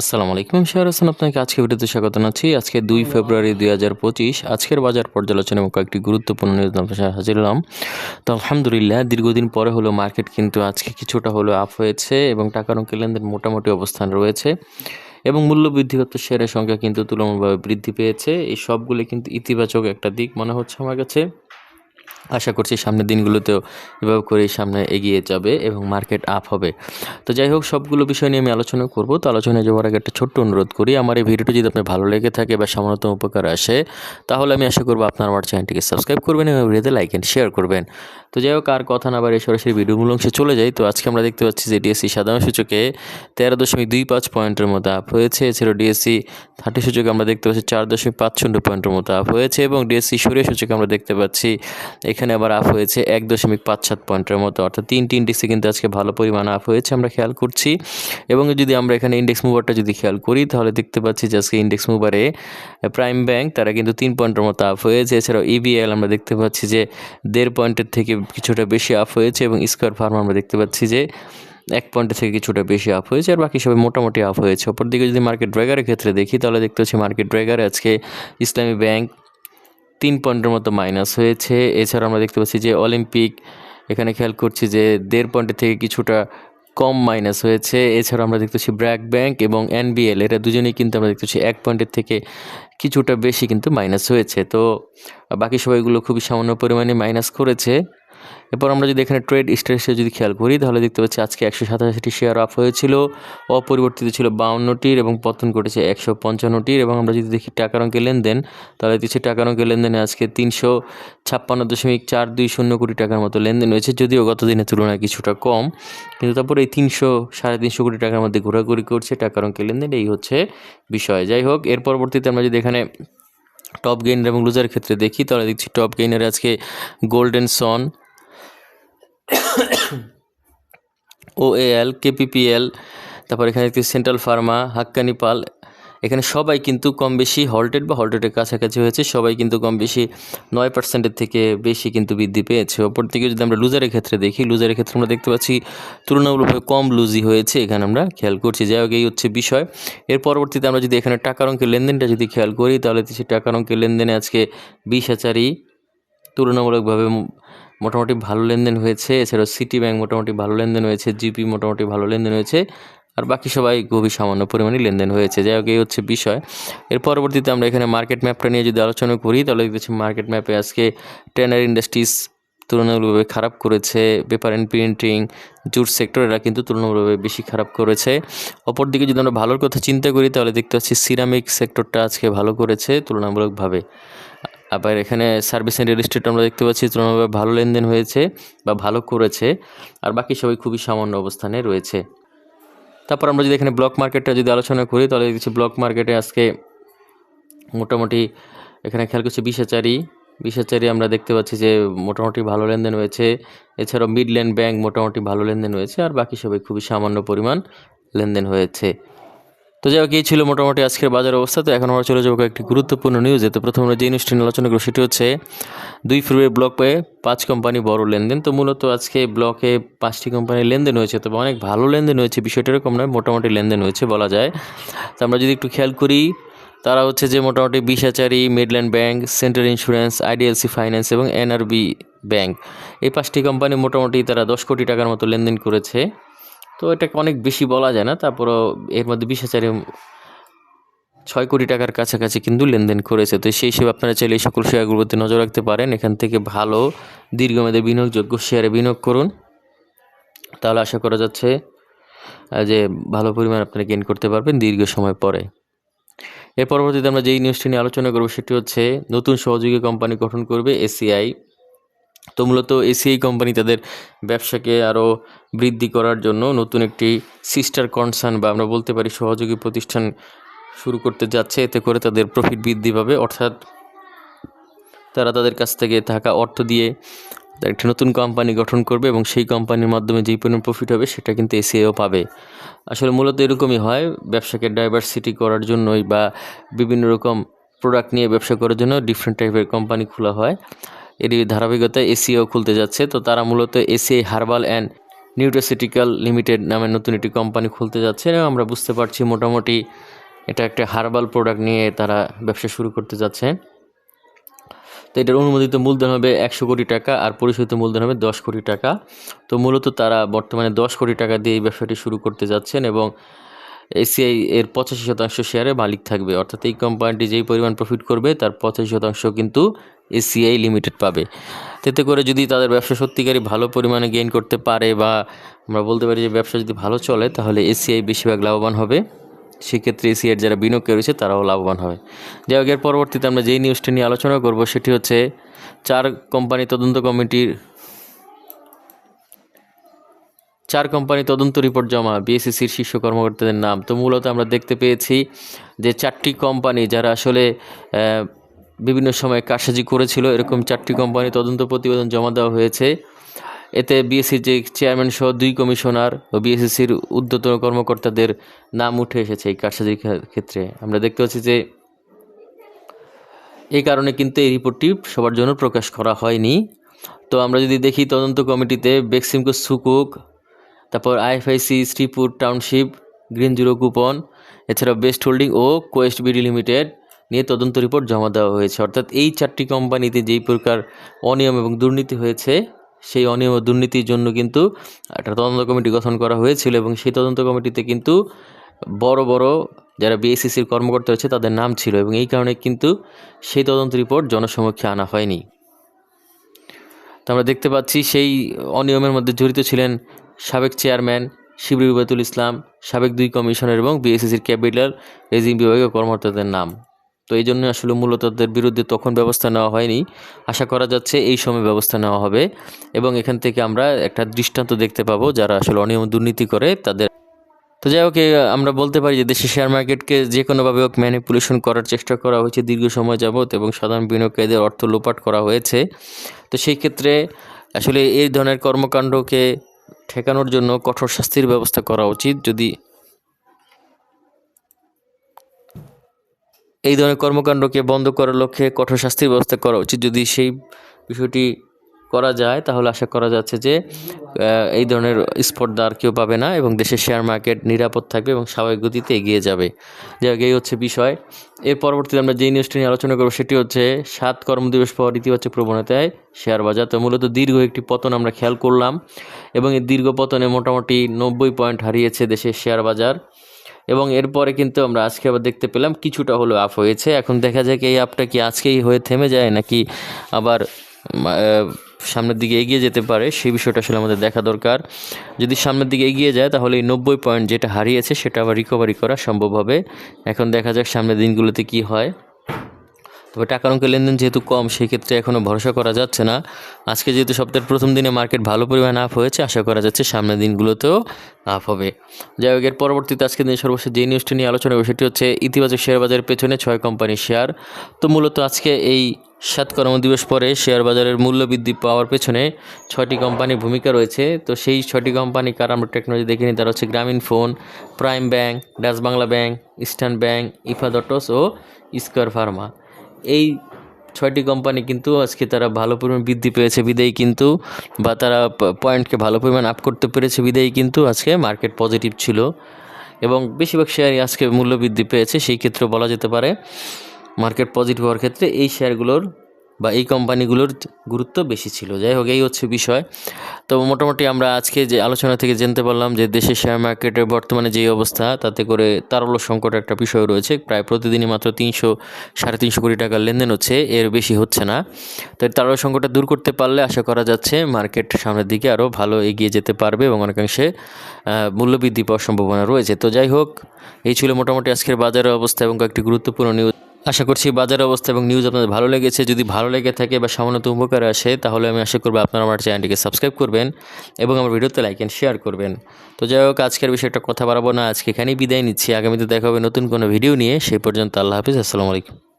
আসসালামু আলাইকুম শেয়ার হাসান আপনাকে আজকে ভিডিওতে স্বাগত জানাচ্ছি। আজকে দুই ফেব্রুয়ারি দুই হাজার পঁচিশ আজকের বাজার পর্যালোচনা এবং কয়েকটি গুরুত্বপূর্ণ নিউজ আপনার সাথে হাজির হলাম। তো আলহামদুলিল্লাহ দীর্ঘদিন পরে হলো মার্কেট কিন্তু আজকে কিছুটা হলো আপ হয়েছে এবং টাকার অঙ্কের লেনদেন মোটামুটি অবস্থান রয়েছে এবং মূল্য বৃদ্ধিগত শেয়ারের সংখ্যা কিন্তু তুলনামূলকভাবে বৃদ্ধি পেয়েছে। এই সবগুলি কিন্তু ইতিবাচক একটা দিক মনে হচ্ছে আমার কাছে। আশা করছি সামনের দিনগুলোতেও এভাবে করেই সামনে এগিয়ে যাবে এবং মার্কেট আপ হবে। তো যাই হোক, সবগুলো বিষয় নিয়ে আমি আলোচনা করব। তো আলোচনায় যাওয়ার আগে একটা ছোট্ট অনুরোধ করি, আমার এই ভিডিওটি যদি আপনার ভালো লেগে থাকে বা সামান্যতম উপকার আসে, তাহলে আমি আশা করব আপনার আমার চ্যানেলটিকে সাবস্ক্রাইব করবেন এবং ভিডিওতে লাইক অ্যান্ড শেয়ার করবেন। তো যাই হোক, আর কথা না বাড়ি সরাসরি ভিডিও মূল অংশে চলে যাই। তো আজকে আমরা দেখতে পাচ্ছি যে ডিএসসি সাধারণ সূচকে তেরো দশমিক দুই পাঁচ পয়েন্টের মতো আপ হয়েছে। এছাড়াও ডিএসসি থার্টি সূচকে আমরা দেখতে পাচ্ছি চার দশমিক পাঁচ শূন্য পয়েন্টের মতো আপ হয়েছে এবং ডিএসসি সূর্য সূচকে আমরা দেখতে পাচ্ছি এখানে আবার আপ হয়েছে এক দশমিক পাঁচ সাত পয়েন্টের মতো। অর্থাৎ তিনটি ইন্ডেক্সে কিন্তু আজকে ভালো পরিমাণ আপ হয়েছে, আমরা খেয়াল করছি। এবং যদি আমরা এখানে ইন্ডেক্স মুভারটা যদি খেয়াল করি, তাহলে দেখতে পাচ্ছি যে আজকে ইন্ডেক্স মুভারে প্রাইম ব্যাংক তারা কিন্তু তিন পয়েন্টের মতো আপ হয়েছে। এছাড়াও ইবিএল আমরা দেখতে পাচ্ছি যে দেড় পয়েন্টের থেকে কিছুটা বেশি আপ হয়েছে এবং স্কোয়ার ফার্ম আমরা দেখতে পাচ্ছি যে এক পয়েন্টের থেকে কিছুটা বেশি আপ হয়েছে আর বাকি সবাই মোটামুটি আপ হয়েছে। অপরদিকে যদি মার্কেট ড্রাইগারের ক্ষেত্রে দেখি, তাহলে দেখতে পাচ্ছি মার্কেট ড্রাইগারে আজকে ইসলামী ব্যাংক তিন পয়েন্টের মতো মাইনাস হয়েছে। এছাড়া আমরা দেখতে পাচ্ছি যে অলিম্পিক এখানে খেয়াল করছি যে দেড় পয়েন্টের থেকে কিছুটা কম মাইনাস হয়েছে। এছাড়া আমরা দেখতে পাচ্ছি ব্র্যাক ব্যাংক এবং এনবিএল এটা দুজনেই কিন্তু আমরা দেখতে পাচ্ছি এক পয়েন্টের থেকে কিছুটা বেশি কিন্তু মাইনাস হয়েছে। তো বাকি সবাইগুলো খুবই সামান্য পরিমাণে মাইনাস করেছে। এরপর আমরা যদি এখানে ট্রেড স্টেশে যদি খেয়াল করি, তাহলে দেখতে পাচ্ছি আজকে একশো সাতাশিটি শেয়ার আপ হয়েছিল, অপরিবর্তিত ছিল বাউন্নটির এবং পতন ঘটেছে একশো পঞ্চান্নটির এবং আমরা যদি দেখি টাকার অঙ্কে লেনদেন, তাহলে দেখছি টাকার অঙ্কে লেনদেনে আজকে তিনশো ছাপ্পান্ন দশমিক চার দুই শূন্য কোটি টাকার মতো লেনদেন হয়েছে, যদিও গত দিনের তুলনায় কিছুটা কম। কিন্তু তারপরে এই তিনশো সাড়ে তিনশো কোটি টাকার মধ্যে ঘোরাঘুরি করছে, টাকার অঙ্কে লেনদেন, এই হচ্ছে বিষয়। যাই হোক, এর পরবর্তীতে আমরা যদি এখানে টপ গেইনার এবং লুজার ক্ষেত্রে দেখি, তাহলে দেখছি টপ গেইনারে আজকে গোল্ডেন সন ওএএল কেপিপিএল তারপর এখানে দেখছি সেন্ট্রাল ফার্মা হাক্কানি পাল এখানে সবাই কিন্তু কম বেশি হল্টেড বা হল্টেডের কাছাকাছি হয়েছে। সবাই কিন্তু কম বেশি নয় পার্সেন্টের থেকে বেশি কিন্তু বৃদ্ধি পেয়েছে। অপর দিকে যদি আমরা লুজারের ক্ষেত্রে দেখি লুজারের ক্ষেত্রে আমরা দেখতে পাচ্ছি তুলনামূলকভাবে কম লুজি হয়েছে। এখানে আমরা খেয়াল করছি। যাই হোক, এই হচ্ছে বিষয়। এর পরবর্তীতে আমরা যদি এখানে টাকার অঙ্কের লেনদেনটা যদি খেয়াল করি, তাহলে সেই টাকার অঙ্কের লেনদেনে আজকে বিশ হাজারই তুলনামূলকভাবে মোটামুটি ভালো লেনদেন হয়েছে, এছাড়াও সিটি ব্যাংক মোটামুটি ভালো লেনদেন হয়েছে জিপি মোটামুটি ভালো লেনদেন হয়েছে, আর বাকি সবাই খুবই সামান্য পরিমাণে লেনদেন হয়েছে। যাই হোক, এই হচ্ছে বিষয়। এর পরবর্তীতে আমরা এখানে মার্কেট ম্যাপটা নিয়ে যদি আলোচনা করি, তাহলে দেখতেছি মার্কেট ম্যাপে আজকে ট্রেনার ইন্ডাস্ট্রিজ তুলনামূলকভাবে খারাপ করেছে paper and printing jute sector এরা কিন্তু তুলনামূলকভাবে বেশি খারাপ করেছে। অপরদিকে যদি আমরা ভালোর কথা চিন্তা করি, তাহলে দেখতে পাচ্ছি সিরামিক সেক্টরটা আজকে ভালো করেছে তুলনামূলকভাবে। আবার এখানে সার্ভিস অ্যান্ড রিয়েল এস্টেট আমরা দেখতে পাচ্ছি তুলনাভাবে ভালো লেনদেন হয়েছে বা ভালো করেছে, আর বাকি সবাই খুবই সামান্য অবস্থানে রয়েছে। তারপর আমরা যদি এখানে ব্লক মার্কেটটা যদি আলোচনা করি, তাহলে দেখছি ব্লক মার্কেটে আজকে মোটামুটি এখানে খেয়াল করছি বিশাচারি বিশাচারি আমরা দেখতে পাচ্ছি যে মোটামুটি ভালো লেনদেন হয়েছে। এছাড়াও মিডল্যান্ড ব্যাংক মোটামুটি ভালো লেনদেন হয়েছে, আর বাকি সবাই খুবই সামান্য পরিমাণ লেনদেন হয়েছে। তো যাই হোক, এই ছিল মোটামুটি আজকের বাজার অবস্থা। তো এখন আমরা চলে যাব একটি গুরুত্বপূর্ণ নিউজে তো প্রথমে যে নিউজটি আলোচনা করব, সেটি হচ্ছে দুই ফেব্রুয়ারি ব্লক পেয়ে পাঁচ কোম্পানি বড় লেনদেন। তো মূলত আজকে ব্লকে পাঁচটি কোম্পানির লেনদেন হয়েছে। তবে অনেক ভালো লেনদেন হয়েছে, বিষয়টা এরকম নয়, মোটামুটি লেনদেন হয়েছে বলা যায়। তো আমরা যদি একটু খেয়াল করি, তারা হচ্ছে যে মোটামুটি বিশাচারি Midland Bank Central Insurance IDLC Finance এবং এনআরবি ব্যাংক এই পাঁচটি কোম্পানি মোটামুটি তারা দশ কোটি টাকার মতো লেনদেন করেছে। তো এটাকে অনেক বেশি বলা যায় না। তারপরও এর মধ্যে বিশ হাজারে ছয় কোটি টাকার কাছাকাছি কিন্তু লেনদেন করেছে। তো সেই হিসেবে আপনারা চাইলে এই সকল শেয়ারগুলোতে নজর রাখতে পারেন। এখান থেকে ভালো, দীর্ঘমেয়াদে বিনিয়োগযোগ্য শেয়ারে বিনিয়োগ করুন। তাহলে আশা করা যাচ্ছে যে ভালো পরিমাণ আপনারা গেন করতে পারবেন দীর্ঘ সময় পরে। এর পরবর্তীতে আমরা যেই নিউজটি নিয়ে আলোচনা করব, সেটি হচ্ছে, নতুন সহযোগী কোম্পানি গঠন করবে এসিআই তো মূলত এসিআই কোম্পানি তাদের ব্যবসাকে আরও বৃদ্ধি করার জন্য নতুন একটি সিস্টার কনসার্ন বা আমরা বলতে পারি সহযোগী প্রতিষ্ঠান শুরু করতে যাচ্ছে। এতে করে তাদের প্রফিট বৃদ্ধি পাবে। অর্থাৎ তারা তাদের কাছ থেকে থাকা অর্থ দিয়ে একটি নতুন কোম্পানি গঠন করবে এবং সেই কোম্পানির মাধ্যমে যেই পরিমাণ প্রফিট হবে সেটা কিন্তু এসিআইও পাবে। আসলে মূলত এরকমই হয় ব্যবসাকে ডাইভার্সিটি করার জন্যই বা বিভিন্ন রকম প্রোডাক্ট নিয়ে ব্যবসা করার জন্য ডিফারেন্ট টাইপের কোম্পানি খোলা হয়। এরই ধারাবাহিকতায় এসিও খুলতে যাচ্ছে। তো তারা মূলত ACI Herbal and Nutraceutical Limited নামে নতুন একটি কোম্পানি খুলতে যাচ্ছে। আমরা বুঝতে পারছি মোটামুটি এটা একটা হার্বাল প্রোডাক্ট নিয়ে তারা ব্যবসা শুরু করতে যাচ্ছে। তো এটার অনুমোদিত মূলধন হবে একশো কোটি টাকা আর পরিশোধিত মূলধন হবে দশ কোটি টাকা। তো মূলত তারা বর্তমানে দশ কোটি টাকা দিয়ে এই ব্যবসাটি শুরু করতে যাচ্ছেন এবং এসিআই এর পঁচাশি শতাংশ শেয়ারে মালিক থাকবে। অর্থাৎ এই কোম্পানিটি যেই পরিমাণ প্রফিট করবে তার পঁচাশি শতাংশ কিন্তু এসিআই লিমিটেড পাবে। তেতে করে যদি তাদের ব্যবসা সত্যিকারই ভালো পরিমাণে গেইন করতে পারে বা আমরা বলতে পারি যে ব্যবসা যদি ভালো চলে, তাহলে এসিআই বেশিরভাগ লাভবান হবে। সেক্ষেত্রে এসিআইয়ের যারা বিনিয়োগ রয়েছে, তারাও লাভবান হবে। যাই হোক, এর পরবর্তীতে আমরা যেই নিউজটি নিয়ে আলোচনা করব, সেটি হচ্ছে চার কোম্পানি তদন্ত কমিটির, চার কোম্পানি তদন্ত রিপোর্ট জমা বিএসসিসির শীর্ষ কর্মকর্তাদের নাম। তো মূলত আমরা দেখতে পেয়েছি যে চারটি কোম্পানি যারা আসলে বিভিন্ন সময় কারসাজি করেছিল। এরকম চারটি কোম্পানি তদন্ত প্রতিবেদন জমা দেওয়া হয়েছে। এতে বিএসসির যে চেয়ারম্যান সহ দুই কমিশনার ও বিএসসিসির ঊর্ধ্বতন কর্মকর্তাদের নাম উঠে এসেছে এই কারসাজির ক্ষেত্রে। আমরা দেখতে পাচ্ছি যে এই কারণে কিন্তু এই রিপোর্টটি সবার জন্য প্রকাশ করা হয়নি। তো আমরা যদি দেখি তদন্ত কমিটিতে বেক্সিমকো সুকুক তারপর IFIC Sreepur Township Green Zero Coupon এছাড়াও বেস্ট হোল্ডিং ও কোয়েস্ট বিডি লিমিটেড নিয়ে তদন্ত রিপোর্ট জমা দেওয়া হয়েছে। অর্থাৎ এই চারটি কোম্পানিতে যেই প্রকার অনিয়ম এবং দুর্নীতি হয়েছে, সেই অনিয়ম ও দুর্নীতির জন্য কিন্তু একটা তদন্ত কমিটি গঠন করা হয়েছিল এবং সেই তদন্ত কমিটিতে কিন্তু বড় বড় যারা বিএসসিসির কর্মকর্তা হয়েছে তাদের নাম ছিল এবং এই কারণে কিন্তু সেই তদন্ত রিপোর্ট জনসমক্ষে আনা হয়নি। তো আমরা দেখতে পাচ্ছি সেই অনিয়মের মধ্যে জড়িত ছিলেন সাবেক চেয়ারম্যান শিবির রুবাতুল ইসলাম, সাবেক দুই কমিশনার এবং বিএসসিসির ক্যাপিটাল রেজিং বিভাগীয় কর্মকর্তাদের নাম। তো এই জন্য আসলে মূলত তাদের বিরুদ্ধে তখন ব্যবস্থা নেওয়া হয়নি। আশা করা যাচ্ছে এই সময় ব্যবস্থা নেওয়া হবে এবং এখান থেকে আমরা একটা দৃষ্টান্ত দেখতে পাবো যারা আসলে অনিয়ম দুর্নীতি করে তাদের। তো যাই হোক আমরা বলতে পারি যে দেশের শেয়ার মার্কেটকে যে কোনোভাবে হোক ম্যানিপুলেশন করার চেষ্টা করা হয়েছে দীর্ঘ সময় যাবত এবং সাধারণ বিনিয়োগকারীদের অর্থ লোপাট করা হয়েছে। তো সেই ক্ষেত্রে আসলে এই ধরনের কর্মকাণ্ডকে ঠেকানোর জন্য কঠোর শাস্তির ব্যবস্থা করা উচিত। যদি এই ধরনের কর্মকাণ্ডকে বন্ধ করার লক্ষ্যে কঠোর শাস্তির ব্যবস্থা করা উচিত। যদি সেই বিষয়টি করা যায়, তাহলে আশা করা যাচ্ছে যে এই ধরনের স্পর্ধা আর কেউ পাবে না এবং দেশের শেয়ার মার্কেট নিরাপদ থাকবে এবং স্বাভাবিক গতিতে এগিয়ে যাবে। যাই এই হচ্ছে বিষয়। এর পরবর্তীতে আমরা যেই নিউজটি নিয়ে আলোচনা করব, সেটি হচ্ছে সাত কর্মদিবস পর ইতিবাচক প্রবণতায় শেয়ার বাজার। তো মূলত দীর্ঘ একটি পতন আমরা খেয়াল করলাম এবং এই দীর্ঘ পতনে মোটামুটি নব্বই পয়েন্ট হারিয়েছে দেশের শেয়ার বাজার। এবং এরপরে কিন্তু আমরা আজকে আবার দেখতে পেলাম কিছুটা হলো আপ হয়েছে। এখন দেখা যায় কি এই আপটা কি আজকেই হয়ে থেমে যায় নাকি আবার সামনের দিকে এগিয়ে যেতে পারে, সেই বিষয়টা আসলে আমাদের দেখা দরকার। যদি সামনের দিকে এগিয়ে যায় তাহলে এই নব্বই পয়েন্ট যেটা হারিয়েছে সেটা আবার রিকভারি করা সম্ভব হবে। এখন দেখা যাক সামনের দিনগুলোতে কি হয়। তবে টাকার অঙ্কের লেনদেন যেহেতু কম সেই ক্ষেত্রে এখনও ভরসা করা যাচ্ছে না। আজকে যেহেতু সপ্তাহের প্রথম দিনে মার্কেট ভালো পরিমাণ আপ হয়েছে, আশা করা যাচ্ছে সামনের দিনগুলোতেও আপ হবে। যাই হোক, এর পরবর্তীতে আজকে দিনে সর্বশেষ যে নিউজটি নিয়ে আলোচনা হবে সেটি হচ্ছে ইতিবাচক শেয়ার বাজারের পেছনে ছয় কোম্পানির শেয়ার তো মূলত আজকে এই সাত কর্মদিবস পরে শেয়ার বাজারের মূল্য বৃদ্ধি পাওয়ার পেছনে ছয়টি কোম্পানির ভূমিকা রয়েছে। তো সেই ছয়টি কোম্পানি কার আমরা টেকনোলজি দেখে নিই তারা হচ্ছে Grameenphone Prime Bank Dutch Bangla Bank Eastern Bank Ifa ইফাদটস ও স্কোয়ার ফার্মা এই ছয়টি কোম্পানি কিন্তু আজকে তারা ভালো পরিমাণ বৃদ্ধি পেয়েছে বিদেয়ী কিন্তু, বা তারা পয়েন্টকে ভালো পরিমাণ আপ করতে পেরেছে বিদেয়ী কিন্তু আজকে মার্কেট পজিটিভ ছিল। এবং বেশিরভাগ শেয়ারই আজকে মূল্য বৃদ্ধি পেয়েছে, সেই ক্ষেত্রে বলা যেতে পারে মার্কেট পজিটিভ হওয়ার ক্ষেত্রে এই শেয়ারগুলোর বা এই কোম্পানিগুলোর গুরুত্ব বেশি ছিল। যাই হোক এই হচ্ছে বিষয়। তো মোটামুটি আমরা আজকে যে আলোচনা থেকে জানতে পারলাম যে দেশের শেয়ার মার্কেটের বর্তমানে যেই অবস্থা তাতে করে তারল্য সংকট একটা বিষয় রয়েছে। প্রায় প্রতিদিনই মাত্র তিনশো সাড়ে তিনশো কোটি টাকার লেনদেন হচ্ছে এর বেশি হচ্ছে না। তো এই তারল্য সংকটটা দূর করতে পারলে আশা করা যাচ্ছে মার্কেট সামনের দিকে আরও ভালো এগিয়ে যেতে পারবে এবং অনেকাংশে আহ, মূল্য বৃদ্ধি পাওয়ার সম্ভাবনা রয়েছে। তো যাই হোক এই ছিল মোটামুটি আজকের বাজারের অবস্থা এবং কয়েকটি গুরুত্বপূর্ণ নিউজ আশা করছি বাজার অবস্থা এবং নিউজ আপনাদের ভালো লেগেছে। যদি ভালো লেগে থাকে বা সামান্যত উপকার আসে, তাহলে আমি আশা করব আপনারা আমার চ্যানেলটিকে সাবস্ক্রাইব করবেন এবং আমার ভিডিওতে লাইক অ্যান্ড শেয়ার করবেন। তো যাই হোক, আজকের বিষয়টা কথা বাড়াবো না, আজকে এখানেই বিদায় নিচ্ছি। আগামীতে দেখা হবে নতুন কোনো ভিডিও নিয়ে। সেই পর্যন্ত আল্লাহ হাফিজ, আসসালামু আলাইকুম।